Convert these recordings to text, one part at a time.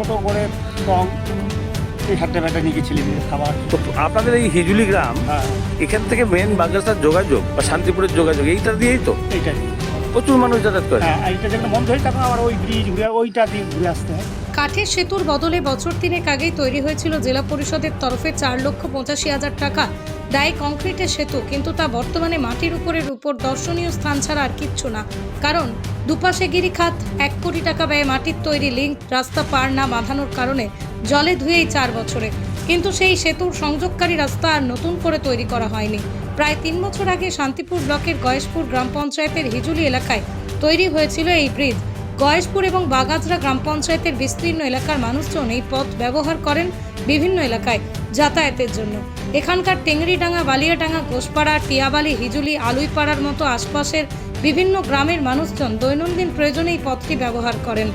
ছোট করে কম এই হাটটা ব্যাটা নিয়ে গেছিলি খাবার। তো আপনাদের এই হিজুলি গ্রাম হ্যাঁ। এখান থেকে মেন বাগেরসার যোগাযোগ বা শান্তিপুরের যোগাযোগ এইটা দিয়েই তো? এইটা দিয়ে। প্রচুর মানুষ যাতায়াত করে। হ্যাঁ এইটা যখন বন্ধ হয়ে তখন আবার ওই ব্রিজ ঘুরে ওইটা দিয়ে ঘুরে আসতে হয়। কাঠের সেতুর বদলে বছর তিনেক আগেই তৈরি হয়েছিল জেলা পরিষদের তরফে চার লক্ষ পঁচাশি হাজার টাকা দায় কংক্রিটের সেতু, কিন্তু তা বর্তমানে মাটির উপরের উপর দর্শনীয় স্থান ছাড়া আর কিচ্ছু না। কারণ দুপাশে গিরিখাত, এক কোটি টাকা ব্যয়ে মাটির তৈরি লিঙ্ক, রাস্তা পার না বাঁধানোর কারণে জলে ধুয়েই চার বছরে। কিন্তু সেই সেতুর সংযোগকারী রাস্তা আর নতুন করে তৈরি করা হয়নি। প্রায় তিন বছর আগে শান্তিপুর ব্লকের গয়েশপুর গ্রাম পঞ্চায়েতের হিজুলি এলাকায় তৈরি হয়েছিল এই ব্রিজ। গয়েশপুর এবং বাগাজরা গ্রাম পঞ্চায়েতের বিস্তীর্ণ এলাকার মানুষজন এই পথ ব্যবহার করেন বিভিন্ন এলাকায় যাতায়াতের জন্য। এখানকার টেংরিডাঙ্গা, বালিয়াডাঙ্গা, ঘোষপাড়া, টিয়াবালি, হিজুলি, আলুইপাড়ার মতো আশপাশের বিভিন্ন গ্রামের মানুষজন দৈনন্দিন প্রয়োজনে এই পথটি ব্যবহার করেন।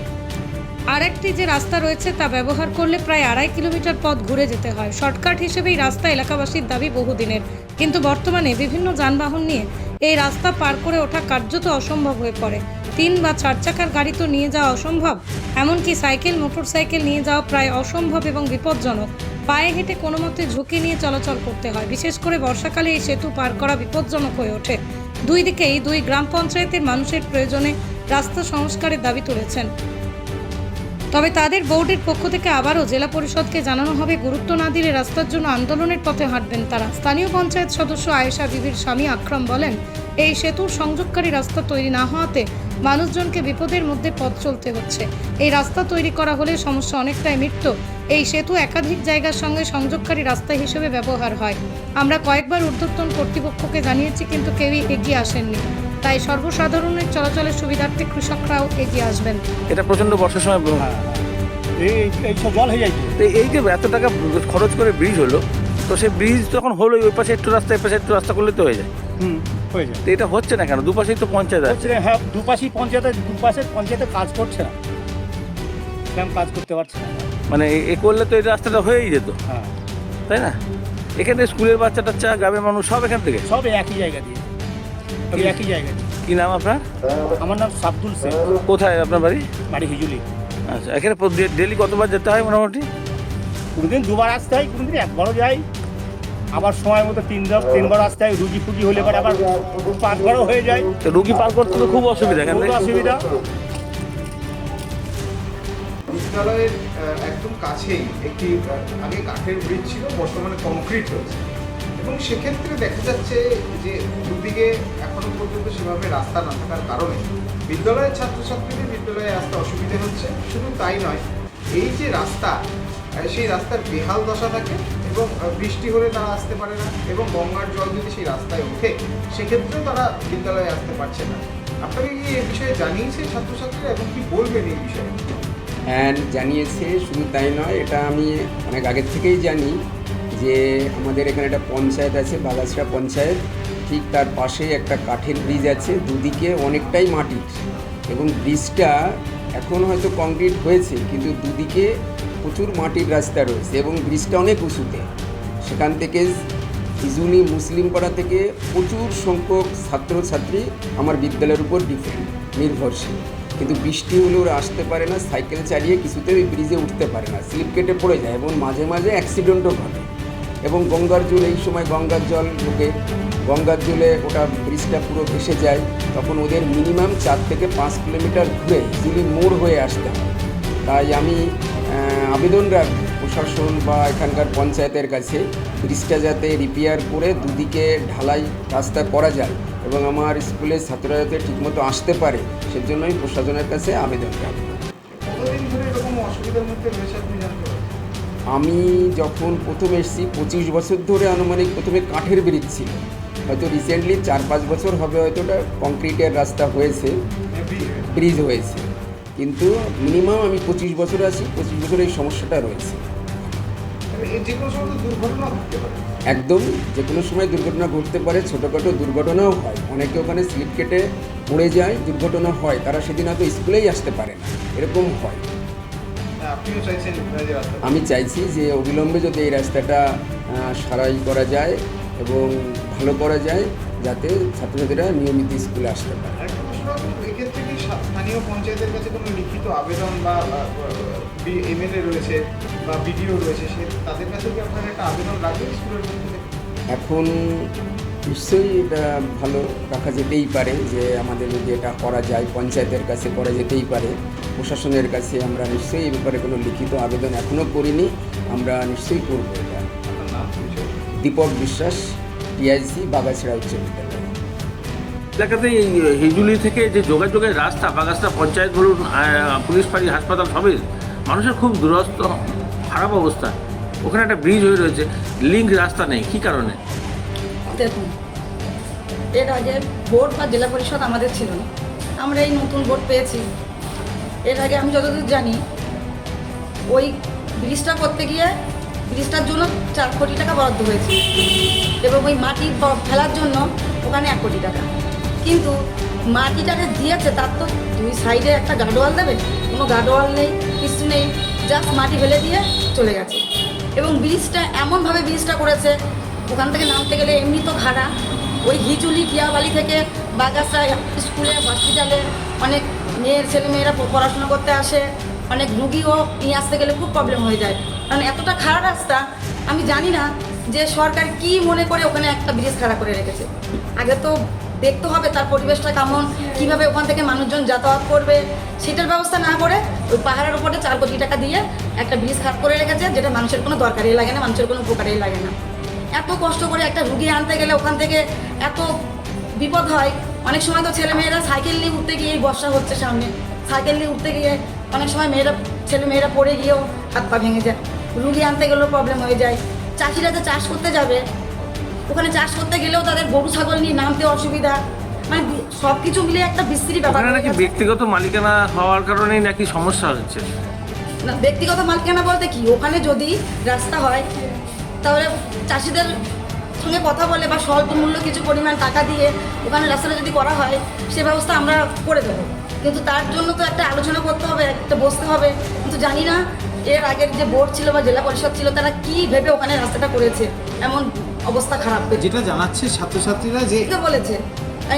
আরেকটি যে রাস্তা রয়েছে তা ব্যবহার করলে প্রায় আড়াই কিলোমিটার পথ ঘুরে যেতে হয়। শর্টকাট হিসেবে এই রাস্তা এলাকাবাসীর দাবি বহুদিনের। কিন্তু বর্তমানে বিভিন্ন যানবাহন নিয়ে এই রাস্তা পার করে ওঠা কার্যত অসম্ভব হয়ে পড়ে। তিন বা চার চাকার গাড়ি তো নিয়ে যাওয়া অসম্ভব। এমনকি সাইকেল মোটর সাইকেল নিয়ে যাওয়া প্রায় অসম্ভব এবং বিপজ্জনক। পায়ে হেঁটে কোনো মতে ঝুঁকি নিয়ে চলাচল করতে হয়। বিশেষ করে বর্ষাকালে এই সেতু পার করা বিপজ্জনক হয়ে ওঠে। দুই দিকেই দুই গ্রাম পঞ্চায়েতের মানুষের প্রয়োজনে রাস্তা সংস্কারের দাবি তুলেছেন। তবে তাদের বোর্ডের পক্ষ থেকে আবারও জেলা পরিষদকে জানানো হবে, গুরুত্ব না দিলে রাস্তার জন্য আন্দোলনের পথে হাঁটবেন তারা। স্থানীয় পঞ্চায়েত সদস্য আয়েশা বিবির স্বামী আক্রম বলেন, এই সেতুর সংযোগকারী রাস্তা তৈরি না হওয়াতে মানুষজনকে বিপদের মধ্যে পথ চলতে হচ্ছে। এই রাস্তা তৈরি করা হলে সমস্যা অনেকটাই মিটত। এই সেতু একাধিক জায়গার সঙ্গে সংযোগকারী রাস্তা হিসেবে ব্যবহার হয়। আমরা কয়েকবার ঊর্ধ্বতন কর্তৃপক্ষকে জানিয়েছি, কিন্তু কেউই এগিয়ে আসেননি। তাই সর্বসাধারণের চলাচলের সুবিধার্থে কৃষকরাও এগিয়ে আসবেন। এটা প্রচণ্ড বর্ষার সময় হ্যাঁ এই এই সব জল হয়ে যায় এই যে এত টাকা খরচ করে ব্রিজ হলো তো সেই ব্রিজ তখন হলো ওই পাশে একটু রাস্তা এই পাশে একটু রাস্তা করলে তো হয়ে যায়। হুম হয়ে যায়। তো এটা হচ্ছে না কেন? দুপাশেই তো পঞ্চায়েত আছে। হচ্ছে হ্যাঁ দুপাশি পঞ্চায়েতে দুপাশে পঞ্চায়েতে কাজ করছে না। সেরকম কাজ করতে পারছে না। মানে এ- করলে তো এই রাস্তাটা হয়েই যেত। হ্যাঁ। তাই না? এখানে স্কুলের বাচ্চা টাচ্চা গ্রামের মানুষ সব এখান থেকে? সব একই জায়গা দিয়ে। সব একই জায়গা দিয়ে। কি নাম আপনার? আমার নাম সাবদুল শেখ কোথায় আপনার বাড়ি? বাড়ি হিজুলি। আচ্ছা এখানে ডেলি কতবার যেতে হয় মোটামুটি? কোনোদিন দুবার আসতে হয় কোনোদিন একবারও যাই। আবার সময় মতো তিনবার তিনবার আসতে হয় রুগী ফুগি হলে পরে আবার পাঁচবারও হয়ে যায়। তো রুগী পার করতে তো খুব অসুবিধা থেকে অসুবিধা। বিদ্যালয়ের একদম কাছেই একটি আগে কাঠের ব্রিজ ছিল বর্তমানে কংক্রিট হয়েছে এবং সেক্ষেত্রে দেখা যাচ্ছে যে দুদিকে এখনও পর্যন্ত সেভাবে রাস্তা না থাকার কারণে বিদ্যালয়ের ছাত্রছাত্রীদের বিদ্যালয়ে আসতে অসুবিধে হচ্ছে। শুধু তাই নয়, এই যে রাস্তা সেই রাস্তার বেহাল দশা থাকে এবং বৃষ্টি হলে তারা আসতে পারে না এবং গঙ্গার জল যদি সেই রাস্তায় ওঠে, সেক্ষেত্রেও তারা বিদ্যালয়ে আসতে পারছে না। আপনাকে কি এ বিষয়ে জানিয়েছে ছাত্রছাত্রীরা এবং কি বলবেন এই বিষয়ে? হ্যাঁ জানিয়েছে, শুধু তাই নয়, এটা আমি অনেক আগের থেকেই জানি। যে আমাদের এখানে একটা পঞ্চায়েত আছে বাগাসরা পঞ্চায়েত। ঠিক তার পাশেই একটা কাঠের ব্রিজ আছে, দুদিকে অনেকটাই মাটির এবং ব্রিজটা এখন হয়তো কংক্রিট হয়েছে, কিন্তু দুদিকে প্রচুর মাটির রাস্তা রয়েছে এবং ব্রিজটা অনেক উঁচুতে। সেখান থেকে ইজুনি মুসলিম পাড়া থেকে প্রচুর সংখ্যক ছাত্রছাত্রী আমার বিদ্যালয়ের উপর ডিপেন্ড নির্ভরশীল। কিন্তু বৃষ্টি হলে ওরা আসতে পারে না, সাইকেল চালিয়ে কিছুতেই ওই ব্রিজে উঠতে পারে না, স্লিপ কেটে পড়ে যায় এবং মাঝে মাঝে অ্যাক্সিডেন্টও ঘটে। এবং গঙ্গার জল, এই সময় গঙ্গার জল ঢুকে। গঙ্গার জলে ওটা ব্রিজটা পুরো ভেসে যায়। তখন ওদের মিনিমাম চার থেকে পাঁচ কিলোমিটার ঘুরে ইজিলি মোড় হয়ে আসতে তাই আমি আবেদন রাখব প্রশাসন বা এখানকার পঞ্চায়েতের কাছে, ব্রিজটা যাতে রিপেয়ার করে দুদিকে ঢালাই রাস্তা করা যায় এবং আমার স্কুলের ছাত্ররা যাতে ঠিকমতো আসতে পারে সেজন্য আমি প্রশাসনের কাছে আবেদন রাখব। কতদিন ধরে এরকম অসুবিধার মধ্যে রয়েছে আমি যখন প্রথম এসেছি পঁচিশ বছর ধরে আনুমানিক প্রথমে কাঠের ব্রিজ ছিল। হয়তো রিসেন্টলি চার পাঁচ বছর হবে হয়তো ওটা কংক্রিটের রাস্তা হয়েছে ব্রিজ হয়েছে। কিন্তু মিনিমাম আমি পঁচিশ বছর আছি পঁচিশ বছর এই সমস্যাটা রয়েছে। একদম যে কোনো সময় দুর্ঘটনা ঘটতে পারে ছোটোখাটো দুর্ঘটনাও হয়। অনেকে ওখানে স্লিপ কেটে পড়ে যায় দুর্ঘটনা হয়। তারা সেদিন হয়তো স্কুলেই আসতে পারে না। এরকম হয়। আমি চাইছি যে অবিলম্বে যদি এই রাস্তাটা সারাই করা যায় এবং ভালো করা যায় যাতে ছাত্রছাত্রীরা নিয়মিত স্কুলে আসতে পারে। স্থানীয় পঞ্চায়েতের কাছে কোনো লিখিত আবেদন বা এমএলএ রয়েছে বা বিডিও রয়েছে সে তাদের কাছে কি আপনারা একটা আবেদন রাখবেন স্কুলের এখন নিশ্চয়ই এটা ভালো রাখা যেতেই পারে যে আমাদের যদি এটা করা যায়, পঞ্চায়েতের কাছে করা যেতেই পারে, প্রশাসনের কাছে আমরা নিশ্চয়ই এই ব্যাপারে কোনো লিখিত আবেদন এখনও করিনি, আমরা নিশ্চয়ই করব এটা। দীপক বিশ্বাস, টিআইসি, বাগাছড়া উচ্চ বিদ্যালয়। এলাকাতে এই হিজুলি থেকে যে যোগাযোগের রাস্তা বাগাসটা পঞ্চায়েত বলুন পুলিশ ফাঁড়ি, হাসপাতাল, সবই মানুষের খুব দুরস্ত, খারাপ অবস্থা। ওখানে একটা ব্রিজ হয়ে রয়েছে, লিঙ্ক রাস্তা নেই, কী কারণে? দেখুন এর আগে বোর্ড বা জেলা পরিষদ আমাদের ছিল আমরা এই নতুন বোর্ড পেয়েছি। এর আগে আমি যতদূর জানি, ওই ব্রিজটা করতে গিয়ে ব্রিজটার জন্য চার কোটি টাকা বরাদ্দ হয়েছে এবং ওই মাটি ফেলার জন্য ওখানে এক কোটি টাকা। কিন্তু মাটিটাকে দিয়েছে, তার তো দুই সাইডে একটা গার্ডওয়াল দেবে। কোনো গার্ডওয়াল নেই, কিছু নেই, জাস্ট মাটি ফেলে দিয়ে চলে গেছে। এবং ব্রিজটা এমনভাবে ব্রিজটা করেছে ওখান থেকে নামতে গেলে এমনি তো খাড়া ওই হিচুলি কিয়াবালি থেকে বাগাসা স্কুলে, হসপিটালে অনেক মেয়ের, ছেলে মেয়েরা পড়াশোনা করতে আসে। অনেক রুগীও নিয়ে আসতে গেলে খুব প্রবলেম হয়ে যায়। কারণ এতটা খারাপ রাস্তা, আমি জানি না যে সরকার কি মনে করে ওখানে একটা ব্রিজ খাড়া করে রেখেছে। আগে তো দেখতে হবে তার পরিবেশটা কেমন, কীভাবে ওখান থেকে মানুষজন যাতায়াত করবে। সেটার ব্যবস্থা না করে ওই পাহাড়ের উপরে চার কোটি টাকা দিয়ে একটা ব্রিজ খাট করে রেখেছে, যেটা মানুষের কোনো দরকারই লাগে না, মানুষের কোনো উপকারই লাগে না। এত কষ্ট করে একটা রুগী আনতে গেলে ওখান থেকে এত বিপদ হয়। অনেক সময় তো ছেলে মেয়েরা সাইকেল নিয়ে উঠতে গিয়ে এই বর্ষা হচ্ছে সামনে। সাইকেল নিয়ে উঠতে গিয়ে অনেক সময় মেয়েরা ছেলে মেয়েরা পড়ে গিয়েও হাত পা ভেঙে যায়। রুগী আনতে গেলেও প্রবলেম হয়ে যায়। চাষিরা যে চাষ করতে যাবে ওখানে চাষ করতে গেলেও তাদের গরু ছাগল নিয়ে নামতে অসুবিধা। মানে সব কিছু মিলে একটা বিস্তৃতি ব্যাপার নাকি। ব্যক্তিগত মালিকানা হওয়ার কারণেই নাকি সমস্যা হচ্ছে? না ব্যক্তিগত মালিকানা বলতে কি? ওখানে যদি রাস্তা হয় চাষিদের সঙ্গে কথা বলে বা স্বল্প মূল্য কিছু পরিমাণ টাকা দিয়ে ওখানে রাস্তাটা যদি করা হয় সে ব্যবস্থা আমরা করে দেবো। কিন্তু তার জন্য তো একটা আলোচনা করতে হবে একটা বসতে হবে। কিন্তু জানি না এর আগের যে বোর্ড ছিল বা জেলা পরিষদ ছিল তারা কি ভেবে ওখানে রাস্তাটা করেছে? এমন অবস্থা খারাপ যেটা জানাচ্ছে ছাত্রছাত্রীরা যে বলেছে।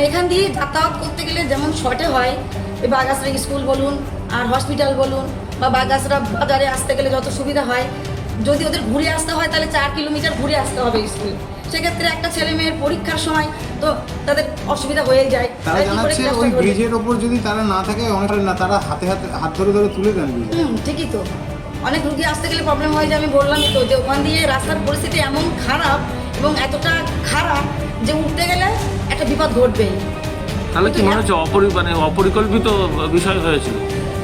এখান দিয়ে যাতায়াত করতে গেলে যেমন শর্টে হয় এই বাগাসরা স্কুল বলুন আর হসপিটাল বলুন বা বাগাসরা বাজারে আসতে গেলে যত সুবিধা হয় যদি ওদের ঘুরে আসতে হয় তাহলে চার কিলোমিটার ঘুরে আসতে হবে স্কুল। সেক্ষেত্রে একটা ছেলে মেয়ের পরীক্ষার সময় তো তাদের অসুবিধা হয়ে যায়। তারা জানাচ্ছে ওই ব্রিজের ওপর যদি তারা না থাকে অনেক না তারা হাতে হাতে হাত ধরে ধরে তুলে দেন হুম ঠিকই তো। অনেক রুগী আসতে গেলে প্রবলেম হয় যে আমি বললামই তো যে ওখান দিয়ে রাস্তার পরিস্থিতি এমন খারাপ এবং এতটা খারাপ যে উঠতে গেলে একটা বিপদ ঘটবেই। তাহলে কি মনে হচ্ছে অপরি মানে অপরিকল্পিত বিষয় হয়েছিল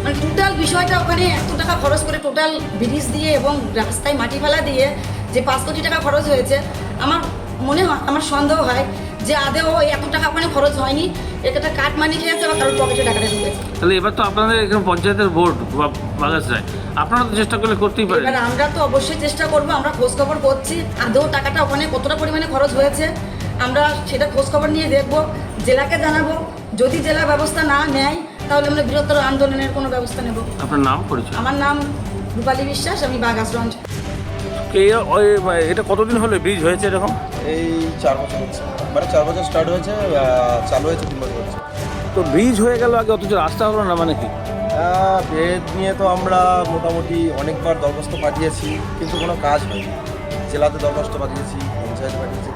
মানে টোটাল বিষয়টা ওখানে এত টাকা খরচ করে টোটাল ব্রিজ দিয়ে এবং রাস্তায় মাটি ফেলা দিয়ে যে পাঁচ কোটি টাকা খরচ হয়েছে আমার মনে হয় আমার সন্দেহ হয় যে আদেও ওই এত টাকা ওখানে খরচ হয়নি। এটা কাঠ মানি খেয়েছে বা কারোর পকেটে টাকাটা ঢুকেছে। তাহলে এবার তো আপনাদের এখানে পঞ্চায়েতের বোর্ড বা বাগাসরায় আপনারা তো চেষ্টা করলে করতেই পারেন। এবার আমরা তো অবশ্যই চেষ্টা করব আমরা খোঁজ খবর করছি আদেও টাকাটা ওখানে কতটা পরিমাণে খরচ হয়েছে। আমরা সেটা খোঁজ খবর নিয়ে দেখব জেলাকে জানাব যদি জেলা ব্যবস্থা না নেয় তাহলে আমরা বৃহত্তর আন্দোলনের কোনো ব্যবস্থা নেব। আপনার নাম পরিচয়? আমার নাম রূপালী বিশ্বাস আমি বাগাসগঞ্জ এটা কতদিন হলো ব্রিজ হয়েছে এরকম? এই চার বছর হচ্ছে। মানে চার বছর স্টার্ট হয়েছে চালু হয়েছে তিন বছর হচ্ছে। তো ব্রিজ হয়ে গেল আগে অথচ রাস্তা হলো না মানে কি? ভেদ নিয়ে তো আমরা মোটামুটি অনেকবার দরখাস্ত পাঠিয়েছি কিন্তু কোনো কাজ হয়নি। জেলাতে দরখাস্ত পাঠিয়েছি পঞ্চায়েত পাঠিয়েছি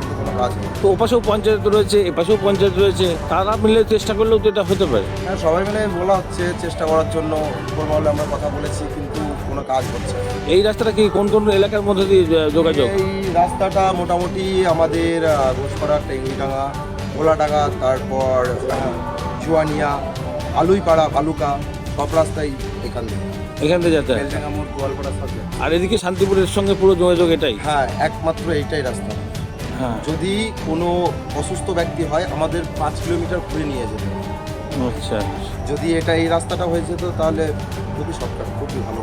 তো ওপাশেও পঞ্চায়েত রয়েছে এপাশেও পঞ্চায়েত রয়েছে তারা মিলে চেষ্টা করলেও তো এটা হতে পারে। হ্যাঁ সবাই মিলে বলা হচ্ছে চেষ্টা করার জন্য উপর মহলে আমরা কথা বলেছি কিন্তু কোনো কাজ হচ্ছে এই রাস্তাটা কি কোন কোন এলাকার মধ্যে দিয়ে যোগাযোগ? এই রাস্তাটা মোটামুটি আমাদের ঘোষপাড়া টেঙ্গিডাঙ্গা গোলাডাঙ্গা তারপর আহ, জুয়ানিয়া আলুইপাড়া বালুকা সব রাস্তাই এখান থেকে এখান থেকে যেতে হয়। আর এদিকে শান্তিপুরের সঙ্গে পুরো যোগাযোগ এটাই? হ্যাঁ একমাত্র এইটাই রাস্তা। হ্যাঁ যদি কোনো অসুস্থ ব্যক্তি হয় আমাদের পাঁচ কিলোমিটার ঘুরে নিয়ে যেতে। আচ্ছা যদি এটা এই রাস্তাটা হয়ে যেত তাহলে খুবই সরকার খুবই ভালো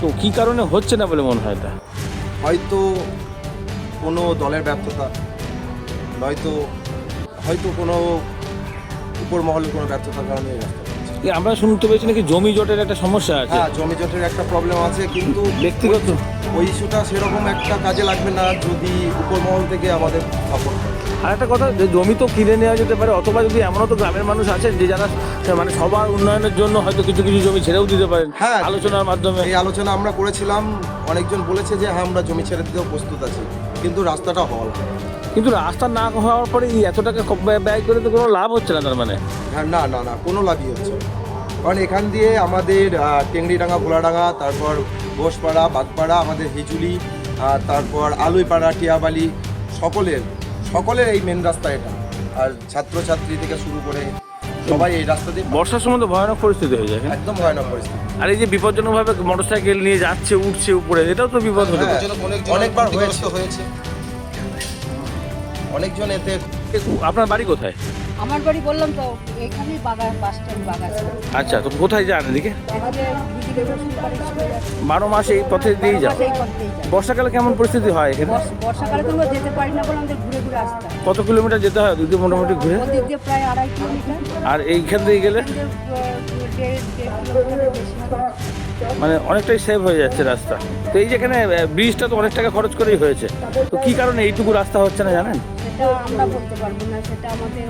তো কি কারণে হচ্ছে না বলে মনে হয় এটা হয়তো কোনো দলের ব্যর্থতা নয়তো হয়তো কোনো উপর মহলের কোনো ব্যর্থতার কারণে এই। এই আমরা শুনতে পেয়েছি নাকি জমি জটের একটা সমস্যা আছে? হ্যাঁ জমি জটের একটা প্রবলেম আছে কিন্তু ব্যক্তিগত? ওই ইস্যুটা সেরকম একটা কাজে লাগবে না যদি উপরমহল থেকে আমাদের সাপোর্ট আর একটা কথা যে জমি তো কিনে নেওয়া যেতে পারে অথবা যদি এমনও তো গ্রামের মানুষ আছেন যে যারা মানে সবার উন্নয়নের জন্য হয়তো কিছু কিছু জমি ছেড়েও দিতে পারেন হ্যাঁ। আলোচনার মাধ্যমে। এই আলোচনা আমরা করেছিলাম অনেকজন বলেছে যে হ্যাঁ আমরা জমি ছেড়ে দিতেও প্রস্তুত আছি। কিন্তু রাস্তাটা হল কিন্তু রাস্তা না হওয়ার পরে এই এত টাকা ব্যয়- করে তো কোনো লাভ হচ্ছে না তার মানে? হ্যাঁ না না না কোনো লাভই হচ্ছে না। কারণ এখান দিয়ে আমাদের টেংরিডাঙ্গা ভোলাডাঙ্গা তারপর ঘোষপাড়া বাগপাড়া আমাদের হিজুলি তারপর আলুইপাড়া টিয়াবালি সকলের সকলের এই মেন রাস্তা এটা। আর ছাত্রছাত্রী থেকে শুরু করে সবাই এই রাস্তা দিয়ে বর্ষার সময় তো ভয়ানক পরিস্থিতি হয়ে যায়? একদম ভয়ানক পরিস্থিতি। আর এই যে বিপজ্জনকভাবে মোটরসাইকেল নিয়ে যাচ্ছে উঠছে উপরে এটাও তো বিপদ হ্যাঁ, অনেকবার হয়েছে। অনেকজন এতে আপনার বাড়ি কোথায়? আমার বাড়ি বললাম তো এখানেই বাগান বাস স্ট্যান্ড বাগান আচ্ছা তো কোথায় যান এদিকে? বারো মাস এই পথে দিয়েই যান বর্ষাকালে কেমন পরিস্থিতি হয় এখানে? বর্ষাকালে তো আমরা যেতে পারি না বলে আমাদের ঘুরে ঘুরে আসতে কত কিলোমিটার যেতে হয় দুদিকে মোটামুটি ঘুরে? দিয়ে প্রায় আড়াই কিলোমিটার। আর এইখান থেকে গেলে? মানে অনেকটাই সেভ হয়ে যাচ্ছে রাস্তা। তো এই যেখানে ব্রিজটা তো অনেক টাকা খরচ করেই হয়েছে। তো কি কারণে এইটুকু রাস্তা হচ্ছে না জানেন? পারব না পারবে।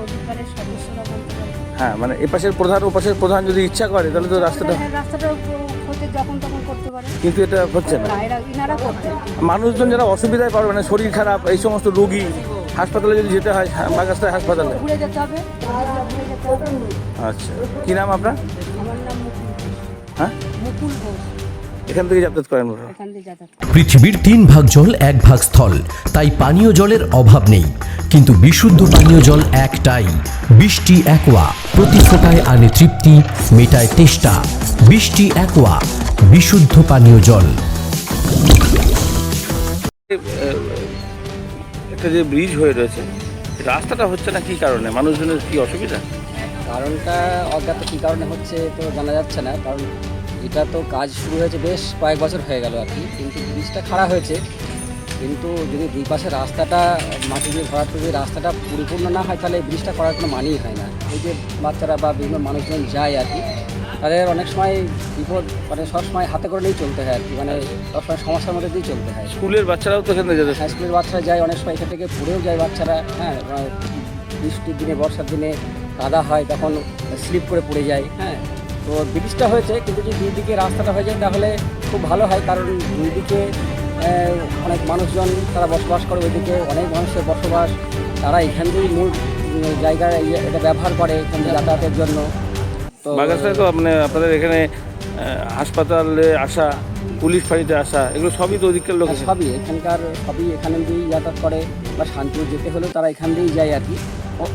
হ্যাঁ মানে এপাশের প্রধান ওপাশের প্রধান যদি ইচ্ছা করে তাহলে তো রাস্তাটা হ্যাঁ, কিন্তু এটা হচ্ছে না। না মানুষজন যারা অসুবিধায় পড়বে মানে শরীর খারাপ এই সমস্ত রোগী হাসপাতালে যদি যেতে হয় হ্যাঁ, বাগাস্তায় হাসপাতালে। আচ্ছা। কি নাম আপনার। হ্যাঁ? মুকুল ঘোষ এখান থেকে যাতায়াত করেন এখান দিয়ে যাতায়াত পৃথিবীর তিন ভাগ জল এক ভাগ স্থল তাই পানীয় জলের অভাব নেই। কিন্তু বিশুদ্ধ পানীয় জল একটাই বৃষ্টি একোয়া প্রতি ফোটায় আনে তৃপ্তি মেটায় তেষ্টা। বৃষ্টি একোয়া বিশুদ্ধ পানীয় জল। একটা যে ব্রিজ হয়ে রয়েছে রাস্তাটা হচ্ছে না কি কারণে? মানুষজনের কি অসুবিধা? কারণটা অজ্ঞাত কি কারণে হচ্ছে তো জানা যাচ্ছে না কারণ এটা তো কাজ শুরু হয়েছে বেশ কয়েক বছর হয়ে গেল আর কি। কিন্তু ব্রিজটা খাড়া হয়েছে। কিন্তু যদি দুই পাশে রাস্তাটা মাটি দিয়ে ভরাট করে যদি রাস্তাটা পরিপূর্ণ না হয় তাহলে এই ব্রিজটা করার কোনো মানেই হয় না। এই যে বাচ্চারা বা বিভিন্ন মানুষজন যায় আর কি তাদের অনেক সময় বিপদ মানে সবসময় হাতে করে নিয়েই চলতে হয় আর কি। মানে সবসময় সমস্যার মধ্যে দিয়েই চলতে হয়। স্কুলের বাচ্চারাও তো এখানে যেতে হাই স্কুলের বাচ্চারা যায় অনেক সময় এখান থেকে পড়েও যায় বাচ্চারা। হ্যাঁ বৃষ্টির দিনে বর্ষার দিনে কাদা হয় তখন স্লিপ করে পড়ে যায়। হ্যাঁ তো ব্রিজটা হয়েছে কিন্তু যদি দুই দিকে রাস্তাটা হয়ে যায় তাহলে খুব ভালো হয় কারণ দুই দিকে অনেক মানুষজন তারা বসবাস করে ওইদিকে অনেক মানুষের বসবাস। তারা এখান দিয়েই মূল জায়গায় ইয়ে- এটা ব্যবহার করে এখান থেকে যাতায়াতের জন্য। তো বাগাস্তায় তো মানে আপনাদের এখানে হাসপাতালে আসা পুলিশ ফাঁড়িতে আসা এগুলো সবই তো ওদিকের লোক হ্যাঁ, সবই এখানকার সবই এখানে দিয়েই যাতায়াত করে বা শান্তিপুর যেতে হলেও তারা এখান দিয়েই যায় আর কি।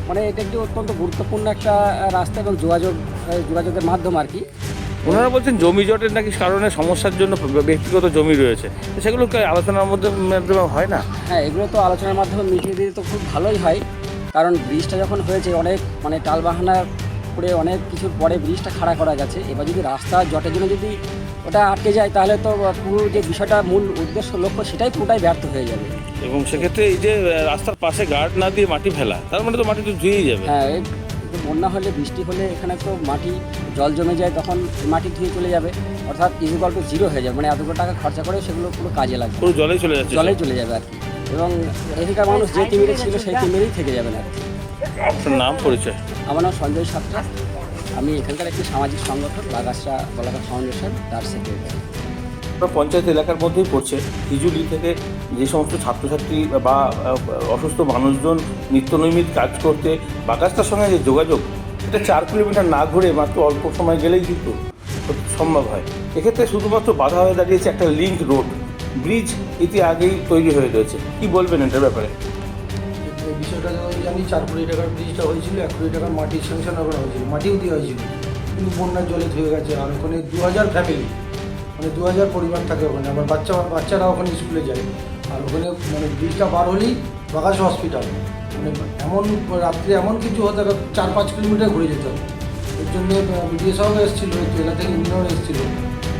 মানে এটা একটি অত্যন্ত গুরুত্বপূর্ণ একটা রাস্তা এবং যোগাযোগ যোগাযোগের মাধ্যম আর কি। ওনারা বলছেন জমি জটের নাকি কারণে সমস্যার জন্য ব্যক্তিগত জমি রয়েছে। সেগুলো আলোচনার মধ্যে মাধ্যমে হয় না? হ্যাঁ এগুলো তো আলোচনার মাধ্যমে মিটিয়ে দিলে তো খুব ভালোই হয়। কারণ ব্রিজটা যখন হয়েছে অনেক মানে টালবাহানা করে অনেক কিছুর পরে ব্রিজটা খাড়া করা গেছে। এবার যদি রাস্তা জটের জন্য যদি ওটা আটকে যায় তাহলে তো পুরো যে বিষয়টা মূল উদ্দেশ্য লক্ষ্য সেটাই পুরোটাই ব্যর্থ হয়ে যাবে। এবং সেক্ষেত্রে এই যে রাস্তার পাশে গার্ড না দিয়ে মাটি ফেলা তার মানে তো মাটি তো ধুয়েই যাবে। হ্যাঁ বন্যা হলে বৃষ্টি হলে এখানে তো মাটি জল জমে যায় তখন মাটি ধুয়ে চলে যাবে। অর্থাৎ ইজিকাল টু জিরো হয়ে যাবে মানে এতগুলো টাকা খরচা করে সেগুলো পুরো কাজে লাগবে। পুরো জলেই চলে যাচ্ছে। জলেই চলে যাবে আর কি। এবং এখানকার মানুষ যে টিমিরে ছিল সেই টিমেরই থেকে যাবে না আপনার নাম পরিচয়? আমার নাম সঞ্জয় সাত্রা। আমি এখানকার একটি সামাজিক সংগঠন বাগাসরা বলাকা ফাউন্ডেশন, তার সেক্রেটারি পঞ্চায়েত এলাকার মধ্যেই পড়ছে। হিজুলি থেকে যে সমস্ত ছাত্রছাত্রী বা অসুস্থ মানুষজন নিত্যনৈমিত কাজ করতে বাগাস্তার সঙ্গে যে যোগাযোগ এটা চার কিলোমিটার না ঘুরে মাত্র অল্প সময় গেলেই কিন্তু সম্ভব হয়। এক্ষেত্রে শুধুমাত্র বাধা হয়ে দাঁড়িয়েছে একটা লিঙ্ক রোড। ব্রিজ ইতি আগেই তৈরি হয়ে রয়েছে। কি বলবেন এটার ব্যাপারে? জানি চার কোটি টাকার ব্রিজটা হয়েছিল, এক কোটি টাকার মাটির স্যাংশন করা হয়েছিল, মাটিও দেওয়া হয়েছিল। কিন্তু বন্যার জলে ধুয়ে গেছে। আর ওখানে দু হাজার ফ্যামিলি মানে দু হাজার পরিবার থাকে ওখানে। আবার বাচ্চা বাচ্চারা ওখানে স্কুলে যায়। আর ওখানে মানে ব্রিজটা বার হলেই বাগাস হসপিটাল মানে এমন রাত্রে এমন কিছু হতে হবে চার পাঁচ কিলোমিটার ঘুরে যেতে হবে। এর জন্য বিডিও সাহেব এসেছিল জেলা থেকে ইঞ্জিনিয়ার এসেছিল।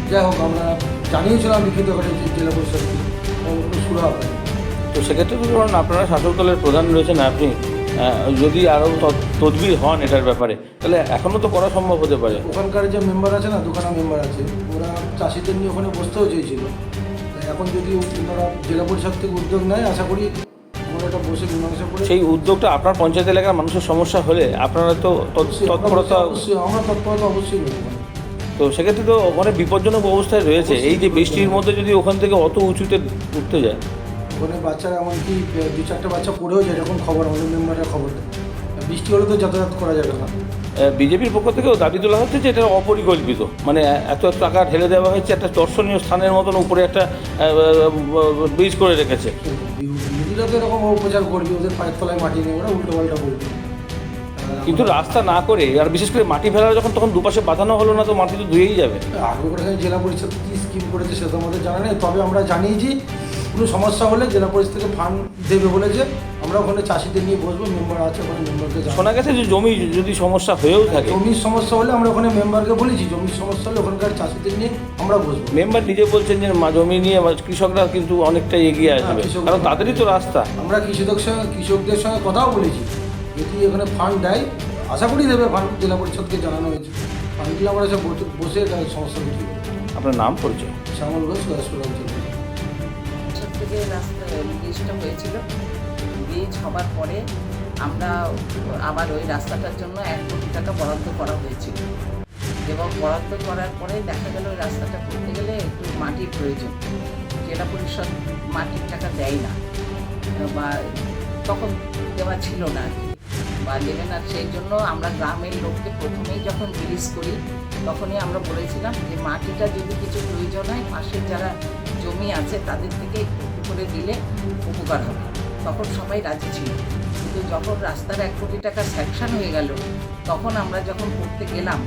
যাই হোক, আমরা জানিয়েছিলাম লিখিত যে জেলা পরিষদকে। কোনো শুরু হবে। তো সেক্ষেত্রে ধরুন আপনারা শাসক দলের প্রধান রয়েছেন আপনি। যদি আরও তদবির হন এটার ব্যাপারে তাহলে এখনও তো করা সম্ভব হতে পারে। ওখানকার যে মেম্বার আছে না দোকানের মেম্বার আছে ওরা চাষিদের নিয়ে ওখানে বসতেও চেয়েছিল। এখন যদি ওনারা জেলা পরিষদ থেকে উদ্যোগ নেয় আশা করি সেই উদ্যোগটা আপনার পঞ্চায়েত এলাকার মানুষের সমস্যা হলে আপনারা তো তৎপরতা আমরা তৎপরতা অবশ্যই তো সেক্ষেত্রে তো ওখানে বিপজ্জনক অবস্থায় রয়েছে। এই যে বৃষ্টির মধ্যে যদি ওখান থেকে অত উঁচুতে উঠতে যায় ওখানে বাচ্চারা এমনকি দু চারটে বাচ্চা পড়েও যায় এরকম খবর আমাদের মেম্বারের খবর দেয়। বৃষ্টি হলে তো যাতায়াত করা যাবে না। বিজেপির পক্ষ থেকেও দাবি তোলা হচ্ছে যে এটা অপরিকল্পিত। মানে এত টাকা ঢেলে দেওয়া হয়েছে একটা দর্শনীয় স্থানের মতন উপরে একটা ব্রিজ করে রেখেছে। বিরোধীরা তো এরকম অপপ্রচার করবে ওদের পায়ের তলায় মাটি নিয়ে ওরা উল্টো পাল্টা বলবে কিন্তু রাস্তা না করে আর বিশেষ করে মাটি ফেলা যখন তখন দুপাশে বাঁধানো হলো না তো মাটি তো ধুয়েই যাবে। আগে করে জেলা পরিষদ কি স্কিম করেছে সেটা তো আমাদের জানা নেই। তবে আমরা জানিয়েছি কোনো সমস্যা হলে জেলা পরিষদ থেকে ফান্ড দেবে বলেছে আমরা ওখানে চাষিদের নিয়ে বসবো মেম্বার আছে ওখানে মেম্বারকে। শোনা গেছে যে জমি যদি সমস্যা হয়েও থাকে। জমির সমস্যা হলে আমরা ওখানে মেম্বারকে বলেছি জমির সমস্যা হলে ওখানকার চাষিদের নিয়ে আমরা বসবো। মেম্বার নিজে বলছেন যে মা- জমি নিয়ে কৃষকরা কিন্তু অনেকটাই এগিয়ে আসবে। কারণ তাদেরই তো রাস্তা। আমরা কৃষকদের সঙ্গে কৃষকদের সঙ্গে কথাও বলেছি। যদি এখানে ফান্ড দেয় আশা করি দেবে ফান্ড জেলা পরিষদকে জানানো হয়েছে। ফান্ড দিলে আমরা সব বসে- সমস্যা আপনার নাম পরিচয়? শ্যামল ঘোষ থেকে রাস্তা ব্রিজটা হয়েছিল। ব্রিজ হবার পরে আমরা আবার ওই রাস্তাটার জন্য এক কোটি টাকা বরাদ্দ করা হয়েছিল। এবং বরাদ্দ করার পরে দেখা গেল ওই রাস্তাটা করতে গেলে একটু মাটির প্রয়োজন। জেলা পরিষদ মাটির টাকা দেয় না। বা তখন দেওয়া ছিল না আর কি। বা দেবে না, সেই জন্য আমরা গ্রামের লোককে প্রথমেই যখন ব্রিজ করি, তখনই আমরা বলেছিলাম যে মাটিটা যদি কিছু প্রয়োজন হয়, পাশের যারা জমি আছে, তাদের থেকে করে দিলে উপকার হবে। তখন সবাই রাজি ছিল। কিন্তু যখন রাস্তার এক কোটি টাকা স্যাংশন হয়ে গেল, তখন আমরা যখন করতে গেলাম,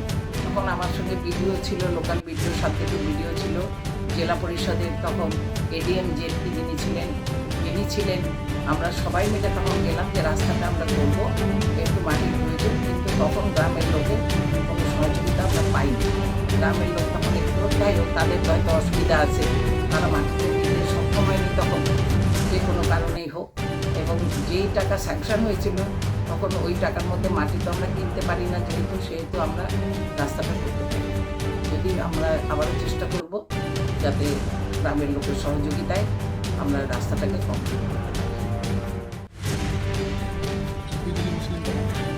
তখন আমার সঙ্গে বিডিও ছিল লোকাল বিডিও সাথে বিডিও ছিল। জেলা পরিষদের তখন এডিএম জেপি যিনি ছিলেন, তিনি ছিলেন। আমরা সবাই মিলে তখন গেলাম যে রাস্তাটা আমরা করব একটু মাটির প্রয়োজন, কিন্তু তখন গ্রামের লোকে কোনো সহযোগিতা আমরা পাইনি। গ্রামের লোক তখন একটু তাদের হয়তো অসুবিধা আছে, তারা মাটিতে হয়নি তখন যে কোনো কারণেই হোক এবং যেই টাকা স্যাংশন হয়েছিল তখন ওই টাকার মধ্যে মাটি তো আমরা কিনতে পারি না যেহেতু সেহেতু আমরা রাস্তাটা করতে পারি। যদি আমরা আবারও চেষ্টা করব যাতে গ্রামের লোকের সহযোগিতায় আমরা রাস্তাটাকে কমপ্লিট করতে পারি।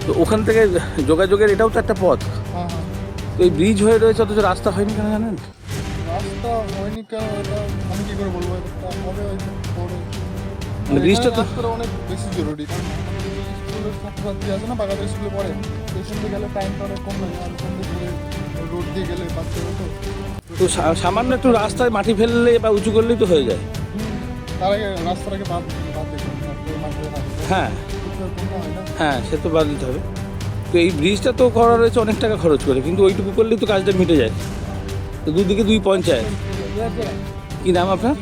তো ওখান থেকে যোগাযোগের এটাও তো একটা পথ। তো এই ব্রিজ হয়ে রয়েছে অথচ রাস্তা হয়নি কেন জানেন? রাস্তা হয়নি কেন এটা আমি কি করে বলব? এটা হবে হয়তো পরে। মানে ব্রিজটা তো অনেক বেশি জরুরি কারণ আমাদের যে স্কুলের ছাত্রছাত্রী আছে না বাগাদের স্কুলে পড়ে। স্টেশন দিয়ে গেলে টাইমটা অনেক কম লাগে আর ওখান দিয়ে রোড দিয়ে গেলে বাচ্চারা তো তো সামান্য একটু রাস্তায় মাটি ফেললে বা উঁচু করলেই তো হয়ে যায়। তার আগে রাস্তাটাকে বাদ বাদ হ্যাঁ। হয় সে তো বাদ দিতে হবে। তো এই ব্রিজটা তো করা রয়েছে অনেক টাকা খরচ করে কিন্তু ওইটুকু করলেই তো কাজটা মিটে যায়। দুদিকে দুই পঞ্চায়েত কি নাম আপনার?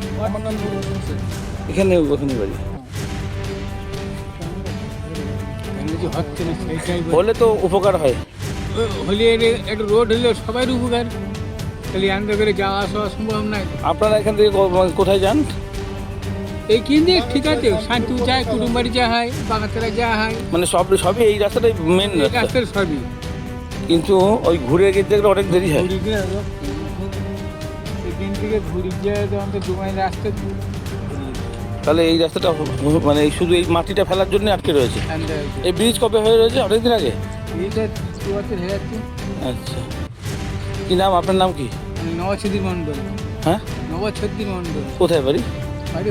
এখানে ওখানে বাড়ি। হলে তো উপকার হয়। হলে একটা রোড হলে সবাই উপকার খালি আনন্দ করে যাওয়া আসা সম্ভব নয় আপনারা এখান থেকে মানে কোথায় যান? এই কিনে ঠিক আছে শান্তি যায় কুটুমবাড়ি যা হয় বাগাতরা যা হয় মানে সব সবই এই রাস্তাটাই মেন এই রাস্তার সবই। কিন্তু ওই ঘুরে গেতে গেলে অনেক দেরি হয়। ঘুরি গিয়ে যায় তো অন্তত দু মাইল রাস্তা তাহলে এই রাস্তাটা মানে শুধু এই মাটিটা ফেলার জন্য আটকে রয়েছে? এই ব্রিজ কবে হয়ে রয়েছে? অনেকদিন আগে? হয়ে আচ্ছা। কি নাম? আপনার নাম কি? নবছদ্দির মণ্ডল। হ্যাঁ? নবছদ্দির মণ্ডল। কোথায় বাড়ি? বাড়ি